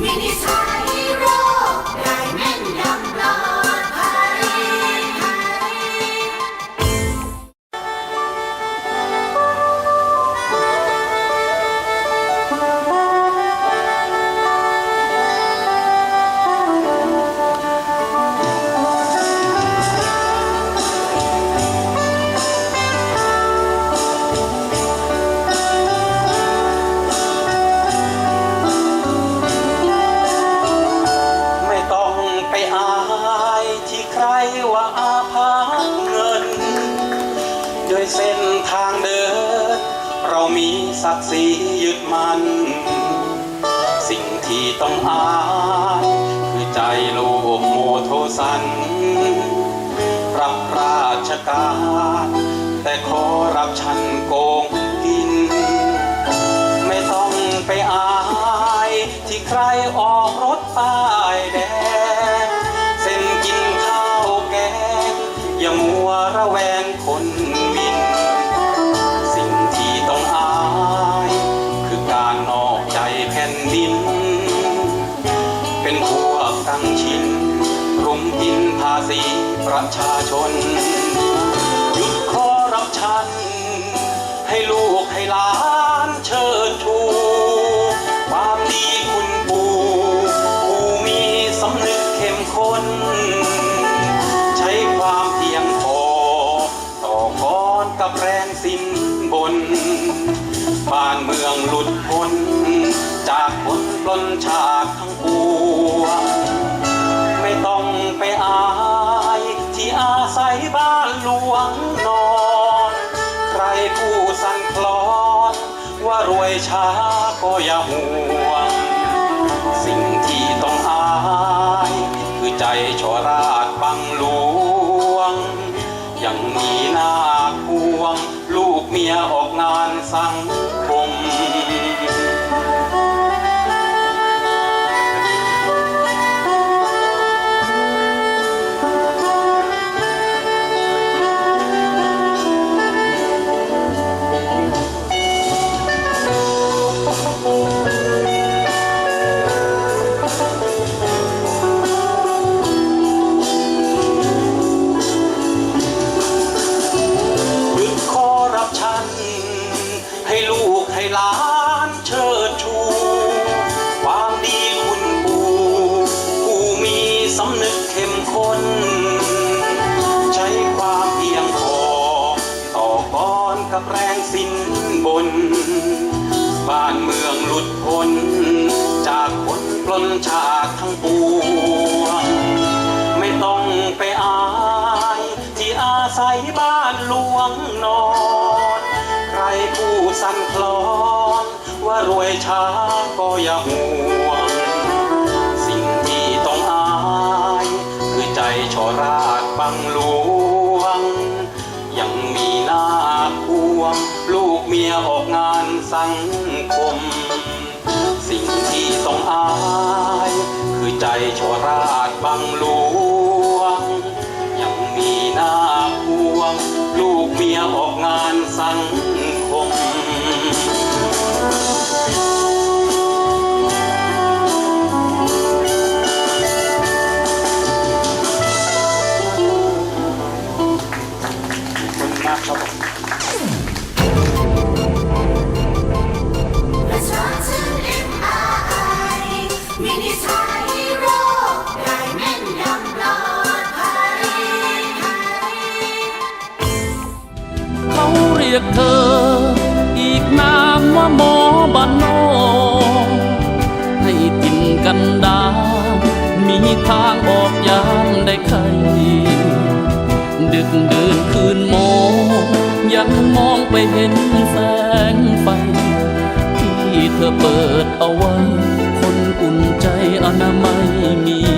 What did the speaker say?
Mini เส้นทางเดิน เรามีศักดิ์ศรียึดมัน สิ่งที่ต้องอานคือใจโลภโมโทสัน รับราชการ ประชาชน หยุดคอรับชัน ให้ลูกให้หลานเชิดชูความดีคุณปู่ผู้มีสำนึกเข้มข้น ใช้ความเพียงพอ ต่อกรกับแรงสิ้นบน บ้านเมืองหลุดพ้นจากคนปล้นชาติทั้งปวง ว่ารวยช้าก็อย่าห่วง สิ่งที่ต้องอาย คือใจชอราดบังหลวง ยังมีหน้าพวง ลูกเมียออกงานสังค ลูกให้หลานเชิดชู ความดีคุณปู่ผู้มีสำนึกเข้มข้น ใช้ความเพียงพอต่อกรกับแรงสิ้นบน บ้านเมืองหลุดพ้น จากคนปล้นชาติทั้งปวงไม่ต้องไปอาย ที่อาศัยบ้านหลวงนอน รผู้สั่นคลอน ว่ารวยช้าก็อย่าห่วง สิ่งที่ต้องอาย คือใจชอราดบังหลวง ยังมีหน้าพวง ลูกเมียออกงานสังคม สิ่งที่ต้องอาย คือใจชอราดบังหลวง ยังมีหน้าพวง ลูกเมียออกงานสังค รียกเธอ อีกนามว่าหมอบ้านนอกให้กินกันดา มีทางออกยามได้ใครดึกเดินคืนมองยังมองไปเห็นแสงไฟ ที่เธอเปิดเอาไว้ คนอุ่นใจอนามัยมี